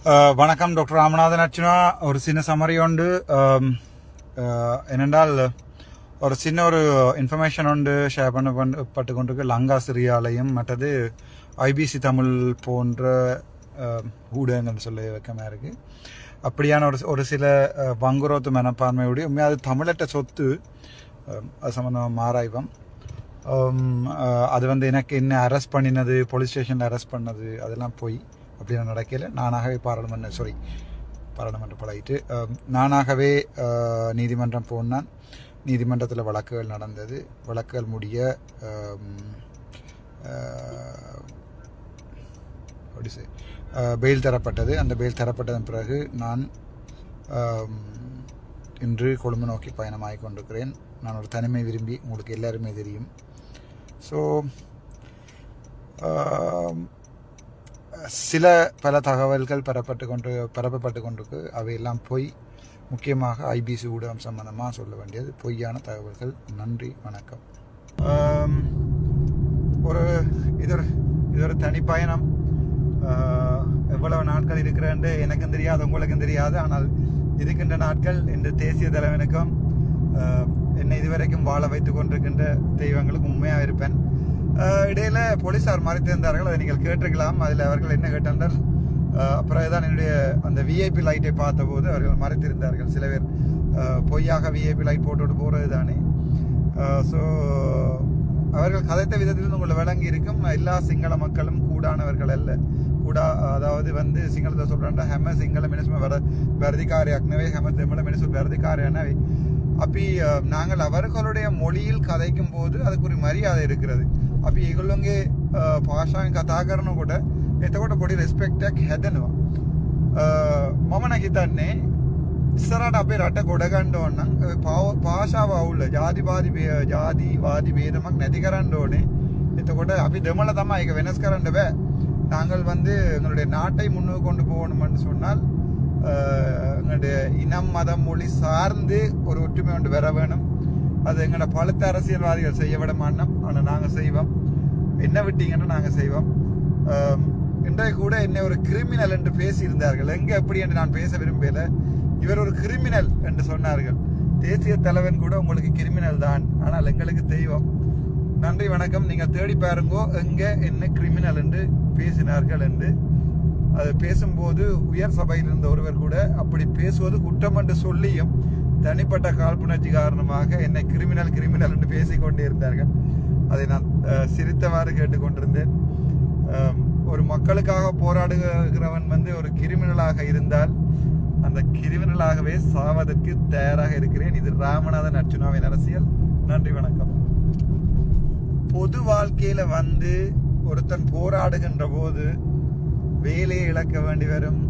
Uh, வணக்கம் doctor Ramanathan Archana. ஒரு சின்ன சமரி உண்டு. Um, uh, என்னென்றால் ஒரு சின்ன ஒரு இன்ஃபர்மேஷன் உண்டு. ஷேர் பண்ண பட்டு கொண்டிருக்கு. லங்கா சிரியாலையும் மற்றது ஐபிசி தமிழ் போன்ற um, ஊடகங்கள் சொல்ல வைக்கமா இருக்குது அப்படியான ஒரு ஒரு சில uh, வங்குரோத்து மனப்பான்மையுடைய உண்மையாக அது தமிழட்ட சொத்து um, அது சம்மந்தமாக மாறாய்வம் அது வந்து எனக்கு என்ன அரெஸ்ட் பண்ணினது போலீஸ் ஸ்டேஷனில் அரெஸ்ட் பண்ணது அதெல்லாம் போய் அப்படிலாம் நடக்கையில் நானாகவே பாராளுமன்ற சாரி பாராளுமன்றம் பழகிட்டு நானாகவே நீதிமன்றம் போனான். நீதிமன்றத்தில் வழக்குகள் நடந்தது. வழக்குகள் முடிய பெயில் தரப்பட்டது. அந்த பெயில் தரப்பட்டதன் பிறகு நான் இன்று கொழும்பு நோக்கி பயணமாகி கொண்டிருக்கிறேன். நான் ஒரு தனிமை விரும்பி உங்களுக்கு எல்லாருமே தெரியும். ஸோ சில பல தகவல்கள் பெறப்பட்டு கொண்டு பரப்பப்பட்டு கொண்டிருக்கு. அவையெல்லாம் பொய். முக்கியமாக ஐபிசி ஊடகம் சம்பந்தமாக சொல்ல வேண்டியது. பொய்யான தகவல்கள். நன்றி. வணக்கம். ஒரு இது ஒரு இது ஒரு தனிப்பயணம் எவ்வளவு நாட்கள் இருக்கிறேன்னு எனக்கும் தெரியாது உங்களுக்கும் தெரியாது. ஆனால் இருக்கின்ற நாட்கள் இந்த தேசிய தலைவனுக்கும் என்னை இதுவரைக்கும் வாழ வைத்து கொண்டிருக்கின்ற தெய்வங்களுக்கும் உண்மையாக இருப்பேன். இடையில போலீஸார் மறைத்திருந்தார்கள் அதை நீங்கள் கேட்டிருக்கலாம். அதில் அவர்கள் என்ன கேட்டால் தான் என்னுடைய அந்த விஐபி லைட்டை பார்த்தபோது அவர்கள் மறைத்திருந்தார்கள் சில பேர் பொய்யாக விஐபி லைட் போட்டுட்டு போகிறது தானே. ஸோ அவர்கள் கதைத்த விதத்தில் உங்களை விளங்கி இருக்கும். எல்லா சிங்கள மக்களும் கூடானவர்கள் அல்ல. கூடா அதாவது வந்து சிங்களத்தை சொல்கிறாண்டா ஹெம சிங்கள மினிசும வர அக்னவே ஹெம தமிழ மினிசு வருதிக்காரியானவே அப்படி நாங்கள் அவர்களுடைய மொழியில் கதைக்கும் போது அதுக்கு ஒரு மரியாதை இருக்கிறது. அப்படி இவங்களுங்க பாஷாவின் கதாகரனும் கூட එතකොට පොඩි රෙස්පෙක්ටක් හැදෙනවා මම නැහිතන්නේ ඉස්සරට අපේ රට ගොඩගණ්ඩ ඕන්නම් පාශාව අවුල්ල ජාතිවාදි ජාතිවාදි වේදමක් නැති කරන්න ඕනේ එතකොට අපි දෙමල තමා එක වෙනස් කරන්න බෑ நாங்கள் வந்து எங்களுடைய நாட்டை முன்னுக்கு கொண்டு போகணும்னு சொன்னால் அஹ், எங்களுடைய இனம் மதம் மொழி சார்ந்து ஒரு ஒற்றுமை ஒன்று வர வேணும் அது எங்களோட பழுத்த அரசியல்வாதிகள் செய்ய விட மாட்டோம். ஆனால் நாங்கள் செய்வோம். என்ன விட்டீங்கன்னா நாங்கள் செய்வோம். இன்றைய கூட என்னை ஒரு கிரிமினல் என்று பேசியிருந்தார்கள். எங்கே எப்படி என்று நான் பேச விரும்பல இவர் ஒரு கிரிமினல் என்று சொன்னார்கள். தேசிய தலைவன் கூட உங்களுக்கு கிரிமினல் தான். ஆனால் எங்களுக்கு தெய்வம். நன்றி வணக்கம். நீங்கள் தேடி பாருங்கோ எங்கே என்ன கிரிமினல் என்று பேசினார்கள் என்று. அது பேசும்போது உயர் சபையில் இருந்த ஒருவர் கூட அப்படி பேசுவது குற்றம் என்று சொல்லியும் தனிப்பட்ட காழ்ப்புணர்ச்சி காரணமாக என்னை கிரிமினல் கிரிமினல் என்று பேசிக்கொண்டே இருந்தார்கள். அதை நான் சிரித்தவாறு கேட்டுக்கொண்டிருந்தேன். ஒரு மக்களுக்காக போராடுகிறவன் வந்து ஒரு கிரிமினலாக இருந்தால் அந்த கிரிமினலாகவே சாவதற்கு தயாராக இருக்கிறேன். இது ராமநாதன் அர்ச்சுனாவின் அரசியல். நன்றி வணக்கம். பொது வாழ்க்கையில வந்து ஒருத்தன் போராடுகின்ற போது வேலையை இழக்க வேண்டி வரும்.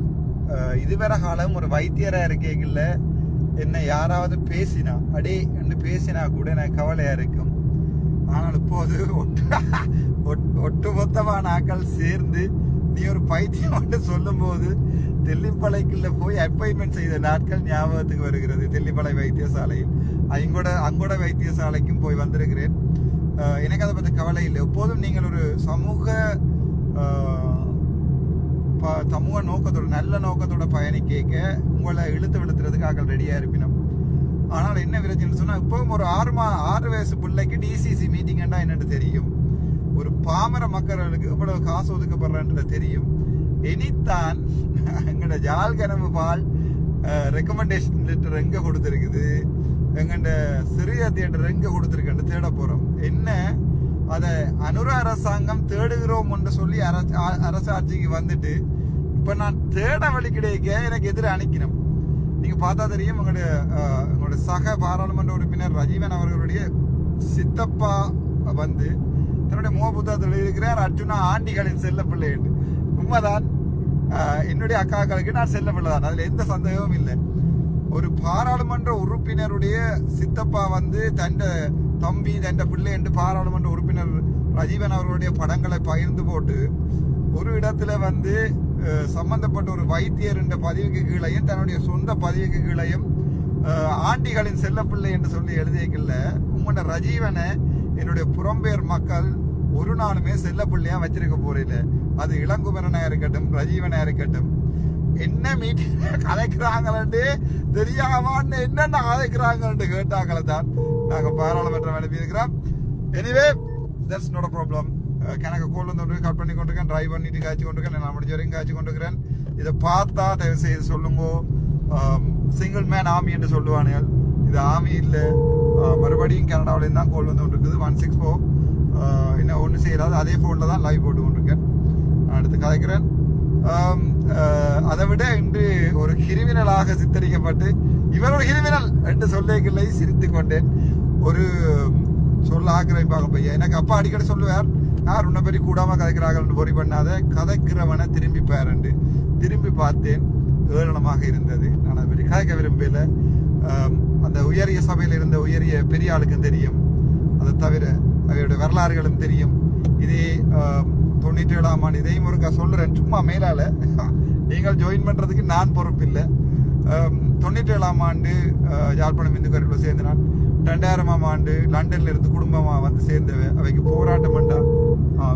இதுவரை காலம் ஒரு வைத்தியராக இருக்கேங்கல்ல என்னை யாராவது பேசினா அடே என்று பேசினா கூட எனக்கு கவலையா இருக்கும். ஆனால் இப்போது ஒட்டு ஒட்- ஒட்டுமொத்தமான ஆட்கள் சேர்ந்து நீ ஒரு பைத்தியம் என்று சொல்லும்போது தெல்லிப்பளைக்குள்ள போய் அப்பாயின்மெண்ட் செய்த நாட்கள் ஞாபகத்துக்கு வருகிறது. தெல்லிப்பளை வைத்தியசாலையில். அங்கூட அங்கூட வைத்தியசாலைக்கும் போய் வந்திருக்கிறேன். எனக்கு அதை பற்றி கவலை இல்லை. எப்போதும் நீங்கள் ஒரு சமூக ப- சமூக நோக்கத்தோட நல்ல நோக்கத்தோட பயணிக்க உங்களை இழுத்து விழுத்துறதுக்கு ஆக்கள் ரெடியாக இருப்பினோம். ஆனால் என்ன பிரச்சனை சொன்னால் இப்போவும் ஒரு ஆறு மா ஆறு வயசு பிள்ளைக்கு டிசிசி மீட்டிங்னா என்னன்னு தெரியும். ஒரு பாமர மக்களுக்கு இவ்வளவு காசு ஒதுக்கப்படுறன்றது தெரியும். இனித்தான் எங்களோட ஜால் கனவு பால் ரெக்கமெண்டேஷன் லெட்டர் எங்கே கொடுத்துருக்குது? எங்கண்ட சிறிய தியேட்டர் எங்கே கொடுத்துருக்குன்னு தேட போகிறோம் என்ன அதை அனுர அரசாங்கம் தேடுகிறோம் என்று சொல்லி அரசு ஆ- அரசாட்சிக்கு வந்துட்டு இப்போ நான் தேட வழி கிடைக்க எனக்கு எதிர அணிக்கணும் நீங்கள் பார்த்தா தெரியும் உங்களுடைய உங்களுடைய சக பாராளுமன்ற உறுப்பினர் ரஜீவன் அவர்களுடைய சித்தப்பா வந்து தன்னுடைய முக புத்தகத்தில் எழுதியிருக்கிறார் அர்ஜுனா ஆண்டிகளின் செல்ல பிள்ளை என்று உண்மைதான் என்னுடைய அக்காக்களுக்கு நான் செல்ல பிள்ளை தான் அதில் எந்த சந்தேகமும் இல்லை. ஒரு பாராளுமன்ற உறுப்பினருடைய சித்தப்பா வந்து தன்னை தம்பி தண்ட பிள்ளை என்று பாராளுமன்ற உறுப்பினர் ரஜீவன் அவர்களுடைய படங்களை பகிர்ந்து போட்டு ஒரு இடத்துல வந்து சம்பந்தப்பட்ட ஒரு வைத்தியர் என்ற பதிவுக்கு கீழையும் தன்னுடைய சொந்த பதிவுக்கு கீழையும் ஆண்டிகளின் செல்லப்பிள்ளை என்று சொல்லி எழுதியக்கல உங்களோட ரஜீவனை என்னுடைய புறம்பெயர் மக்கள் ஒரு நாளுமே செல்லப்பிள்ளையா வச்சிருக்க போறீல அது இளங்குமரனா இருக்கட்டும் ரஜீவனா இருக்கட்டும். என்ன மீட்டிங் கலைக்கிறாங்களே தெரியாமான்னு என்னென்ன கலைக்கிறாங்கன்னு கேட்டாங்களே தான். நாங்கள் பாராளுமன்றம் அனுப்பி இருக்கிறோம் anyway that's not problem uh, கணக்கு கோல் வந்து கட் பண்ணி கொண்டிருக்கேன் ட்ரைவ் பண்ணிட்டு காய்ச்சி கொண்டிருக்கேன் நான் முடிஞ்ச வரைக்கும் காய்ச்சி கொண்டிருக்கிறேன். இதை பார்த்தா தயவு செய்து சொல்லுங்க சிங்கிள் um, மேன் ஆமி என்று சொல்லுவானுகள் இது ஆமி இல்லை. Uh, மறுபடியும் கனடாவிலேருந்து தான் கோல் வந்து கொண்டிருக்குது. ஒன் சிக்ஸ் ஃபோர் இன்னும் uh, ஒன்றும் செய்யலாது அதே ஃபோனில் தான் லைவ் போட்டு கொண்டிருக்கேன். நான் அடுத்து கதைக்கிறேன். Um, அதை விட இன்று ஒரு கிரிமினலாக சித்தரிக்கப்பட்டு இவர் ஒரு கிரிமினல் என்று சொல்லிகளை சிரித்து கொண்டேன். ஒரு சொல்ல ஆக்கிரமிப்பாக பையன் எனக்கு அப்பா அடிக்கடி சொல்லுவார் யார் உன்னை பற்றி கூடாமல் கதைக்கிறார்கள் பொறி பண்ணாத கதைக்கிறவனை திரும்பி பாருண்டு திரும்பி பார்த்தேன் ஏளனமாக இருந்தது. நான் அதை பற்றி கதைக்க விரும்பல அந்த உயரிய சபையில் இருந்த உயரிய பெரிய ஆளுக்கும் தெரியும். அதை தவிர அவையோட வரலாறுகளும் தெரியும். இதே தொண்ணூற்றி ஏழாம் ஆண்டு இதையும் ஒருக்கா சொல்லுறேன் சும்மா மேலால். நீங்கள் ஜாயின் பண்ணுறதுக்கு நான் பொறுப்பில்லை. தொண்ணூற்றி ஏழாம் ஆண்டு யாழ்ப்பாணம் இந்து கருவில் சேர்ந்து நான் ரெண்டாயிரமாம் ஆண்டு லண்டன்ல இருந்து குடும்பமா வந்து சேர்ந்த அவைக்கு போராட்டம் பண்ணா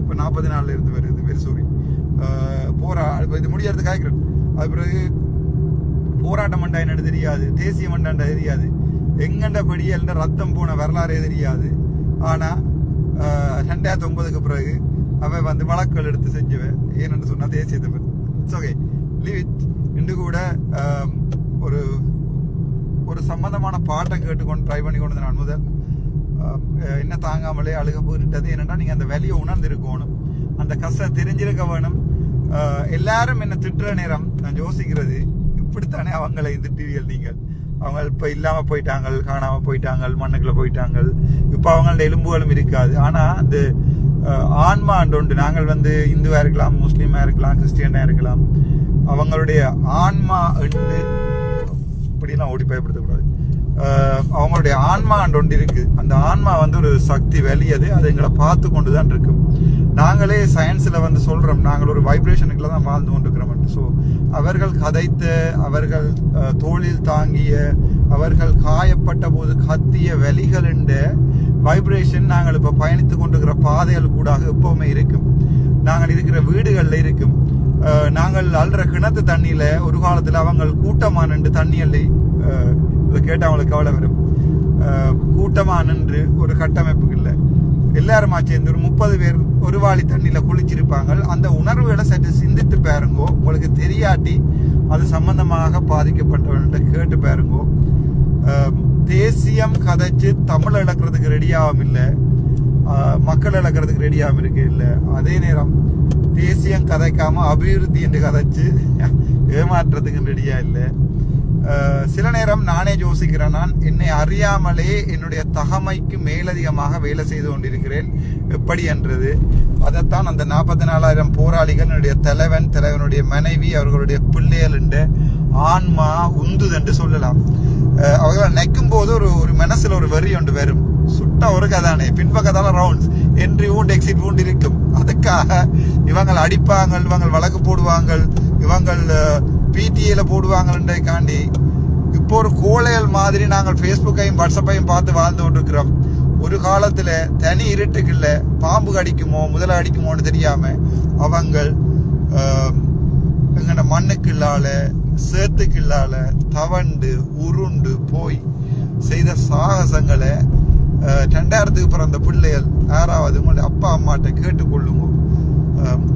இப்போ நாற்பது நாள்ல இருந்து வருது வெரி சாரி போரா இப்போ இது முடியறது காய்க்கிறேன் அது பிறகு போராட்டம் மண்டா என்னன்னு தெரியாது தேசிய மண்டாண்டா தெரியாது. எங்கண்ட படியல்ன்ற ரத்தம் போன வரலாறே தெரியாது. ஆனா ரெண்டாயிரத்தி ஒன்பதுக்கு பிறகு அவன் வந்து வழக்குகள் எடுத்து செஞ்சுவேன் ஏன்னு சொன்னா தேசியத்தை Tamil it's okay leave it இன்று கூட சம்மந்தமான சம்பந்தமான பாட்டை கேட்டுக்கொண்டு ட்ரை பண்ணி கொண்டு நான் முதல் என்ன தாங்காமலே அழுக போயிட்டது என்னென்னா நீங்கள் அந்த வலியை உணர்ந்திருக்கணும். அந்த கஷ்டம் தெரிஞ்சிருக்க வேணும். எல்லாரும் என்ன திட்டுற நேரம் நான் யோசிக்கிறது இப்படித்தானே அவங்களை திட்டுவீர்கள் நீங்கள். அவங்க இப்போ இல்லாமல் போயிட்டாங்க காணாமல் போயிட்டாங்க மண்ணுக்குள்ளே போயிட்டாங்க இப்போ அவங்களோட எலும்புகளும் இருக்காது. ஆனால் அந்த ஆஹ், ஆன்மா ஒன்று நாங்கள் வந்து இந்துவாக இருக்கலாம் முஸ்லீமாக இருக்கலாம் கிறிஸ்டியனாக இருக்கலாம் அவங்களுடைய ஆன்மா என்று இப்படிலாம் ஓடி பயப்படுத்தக்கூடாது. அவங்களுடைய ஆன்மா ஒன்று இருக்கு. அந்த ஆன்மா வந்து ஒரு சக்தி வெளியது. அது எங்களை பார்த்து கொண்டு தான் இருக்கும் நாங்களே சயின்ஸில் வந்து சொல்கிறோம் நாங்கள் ஒரு வைப்ரேஷனுக்குள்ள தான் வாழ்ந்து கொண்டிருக்கிறோம் ஸோ அவர்கள் கதைத்த அவர்கள் தோளில் தாங்கிய அவர்கள் காயப்பட்ட போது கத்திய வலிகள் வைப்ரேஷன் நாங்கள் இப்போ பயணித்து கொண்டிருக்கிற பாதைகள் கூடாக எப்பவுமே இருக்கும். நாங்கள் இருக்கிற வீடுகளில் இருக்கும். நாங்கள் அல்ற கிணத்து தண்ணியில் ஒரு காலத்தில் அவங்க கூட்டமான நின்று தண்ணி இதை கேட்டு அவங்களுக்கு கவலை வரும். கூட்டமாக நின்று ஒரு கட்டமைப்பு இல்லை. எல்லாருமா சேர்ந்து ஒரு முப்பது பேர் ஒரு வாளி தண்ணியில் குளிச்சிருப்பாங்க. அந்த உணர்வுகளை சற்று சிந்தித்து பாருங்கோ. உங்களுக்கு தெரியாட்டி அது சம்பந்தமாக பாதிக்கப்பட்டவன்கிட்ட கேட்டு பாருங்கோ. தேசியம் கதைச்சு தமிழ் இழக்கிறதுக்கு ரெடியாகவும் இல்லை. மக்கள் இழக்கிறதுக்கு ரெடியாகவும் இருக்கு இல்லை. அதே நேரம் தேசியம் கதைக்காம அபிவிருத்தி என்று கதைச்சு ஏமாற்றுறதுக்கு ரெடியாக இல்லை. சில நேரம் நானே யோசிக்கிறேன். நான் என்னை அறியாமலே என்னுடைய தகமைக்கு மேலதிகமாக வேலை செய்து கொண்டிருக்கிறேன். எப்படி என்றது? அதைத்தான் அந்த நாற்பத்தி நாலாயிரம் போராளிகள் என்னுடைய தலைவன் தலைவனுடைய மனைவி அவர்களுடைய பிள்ளைகள் என்று ஆன்மா உந்துது என்று சொல்லலாம். அவர்கள் அவர்களை நிற்கும் போது ஒரு ஒரு மனசில் ஒரு வெறி ஒன்று வரும். சுட்ட ஒரு கதானே பின்பக்கத்தால ரவுண்ட்ஸ் என்ட்ரி ஊண்ட் எக்ஸிட் ஊண்ட் இருக்கும். அதுக்காக இவங்கள் அடிப்பாங்க இவங்கள் வழக்கு போடுவாங்க இவங்கள் பிடிஏல போடுவாங்கன்றதுக்காண்டி இப்போ ஒரு கோழைகள் மாதிரி நாங்கள் ஃபேஸ்புக்கையும் வாட்ஸ்அப்பையும் பார்த்து வாழ்ந்து கொண்டிருக்கிறோம். ஒரு காலத்தில் தனி இருட்டுக்குள்ள பாம்பு கடிக்குமோ முதல அடிக்குமோன்னு தெரியாமல் அவங்கள் எங்கட மண்ணுக்குள்ளால சேத்துக்குள்ளால தவண்டு உருண்டு போய் செய்த சாகசங்களை ரெண்டாயிரத்துக்கு பிறந்த பிள்ளைகள் யாராவது உங்களுடைய அப்பா அம்மாட்ட கேட்டுக்கொள்ளுங்க.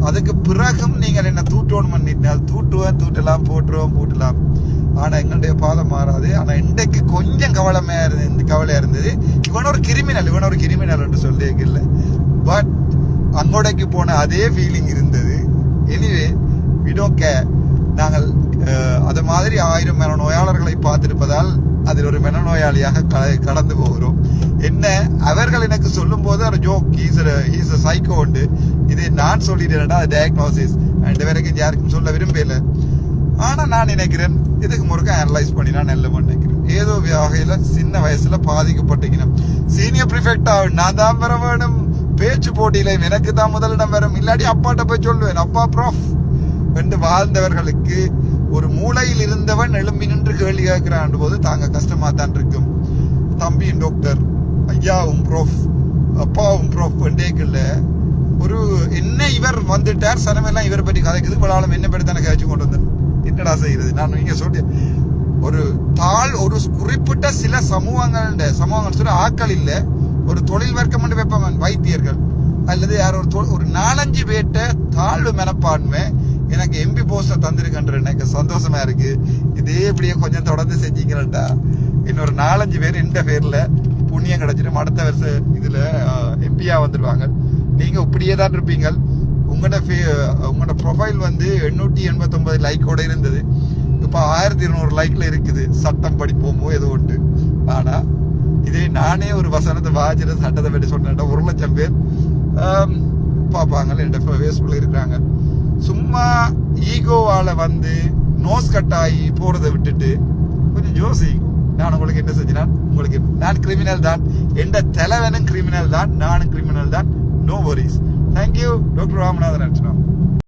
அதுக்கு பிறகும் நீங்கள் என்ன தூட்டோன்னு பண்ணிட்டால் தூட்டுவேன் தூட்டலாம் போட்டுருவோம் பூட்டலாம். ஆனால் எங்களுடைய பாதம் மாறாது. ஆனால் இன்றைக்கு கொஞ்சம் கவலமையாக இருந்து கவலையாக இருந்தது. இவன் ஒரு கிரிமினல் இவன் ஒரு கிரிமினல் என்று சொல்லி இல்லை. பட் அங்கோடைக்கு போன அதே ஃபீலிங் இருந்தது. எனிவே விடோக்க நாங்கள் அது மாதிரி ஆயிரம் மனநோயாளர்களை பார்த்திருப்பதால் அதில் ஒரு மனநோயாளியாக க- கடந்து போகிறோம். என்ன அவர்கள் எனக்கு சொல்லும் போது ஒரு ஜோக் ஈஸ் ஈஸ் சைக்கோ உண்டு. இது நான் சொல்லிட்டேன்டா டயக்னோசிஸ் ரெண்டு பேருக்கு யாருக்கும் சொல்ல விரும்பல. ஆனால் நான் நினைக்கிறேன் இதுக்கு முறுக்க அனலைஸ் பண்ணி நான் நல்ல நினைக்கிறேன் ஏதோ வகையில் சின்ன வயசுல பாதிக்கப்பட்டிருக்கணும் சீனியர் ப்ரிஃபெக்ட் நான் தான் பெற வேணும். பேச்சு போட்டியில எனக்கு தான் முதலிடம் வரும். இல்லாட்டி அப்பாட்ட போய் சொல்லுவேன் அப்பா ப்ரோஃப் என்று வாழ்ந்தவர்களுக்கு ஒரு மூளையில் இருந்தவன் எழும்பி நின்று கேள்வி கேட்கிறான் போது தாங்க கஷ்டமா தான் இருக்கும். தம்பியும் டாக்டர் ஐயாவும் ப்ரோஃப் அப்பாவும் ப்ரோஃப் என்றேக்கல்ல ஒரு என்ன இவர் வந்துட்டார் சனமெல்லாம் இவரை பற்றி கதைக்குது. இவ்வளவு என்ன பற்றி தானே கதைச்சு கொண்டு வந்தேன் என்னடா செய்யறது? நான் நீங்க சொல்லி ஒரு தாழ் ஒரு குறிப்பிட்ட சில சமூகங்கள் சமூகங்கள் சொல்ல ஆட்கள் இல்லை. ஒரு தொழில் வர்க்கம் என்று வைப்பாங்க வைத்தியர்கள். அல்லது யார் ஒரு ஒரு நாலஞ்சு பேர்ட்ட தாழ்வு மனப்பான்மை எனக்கு எம்பி போஸ்ட தந்திருக்கன்ற எனக்கு சந்தோஷமா இருக்கு. இதே இப்படியே கொஞ்சம் தொடர்ந்து செஞ்சீங்களா இன்னொரு நாலஞ்சு பேர் இந்த பேர்ல புண்ணியம் கிடைச்சிடும். அடுத்த வருஷம் இதுல எம்பியா வந்துருவாங்க. நீங்கள் இப்படியே தான் இருப்பீங்கள். உங்களோட ஃபே- உங்களோட ப்ரொஃபைல் வந்து எண்ணூற்றி எண்பத்தொம்பது லைக்கோட இருந்தது. இப்போ ஆயிரத்தி இருநூறு லைக்கில் இருக்குது. சட்டம் படிப்போமோ ஏதோ உண்டு ஆனால் இதே நானே ஒரு வசனத்தை வாஜிர சட்டத்தை பற்றி சொன்னேன் ஒரு லட்சம் பேர். பார்ப்பாங்க என் ஃபேஸ்புக்கில் இருக்கிறாங்க. சும்மா ஈகோவால் வந்து நோஸ் கட் ஆகி போறதை விட்டுட்டு கொஞ்சம் யோசி. நான் உங்களுக்கு என்ன செஞ்சேன் உங்களுக்கு நான் கிரிமினல் தான். எந்த தலைவனும் கிரிமினல் தான் நானும் கிரிமினல் தான். No worries thank you doctor Ramanathan Archana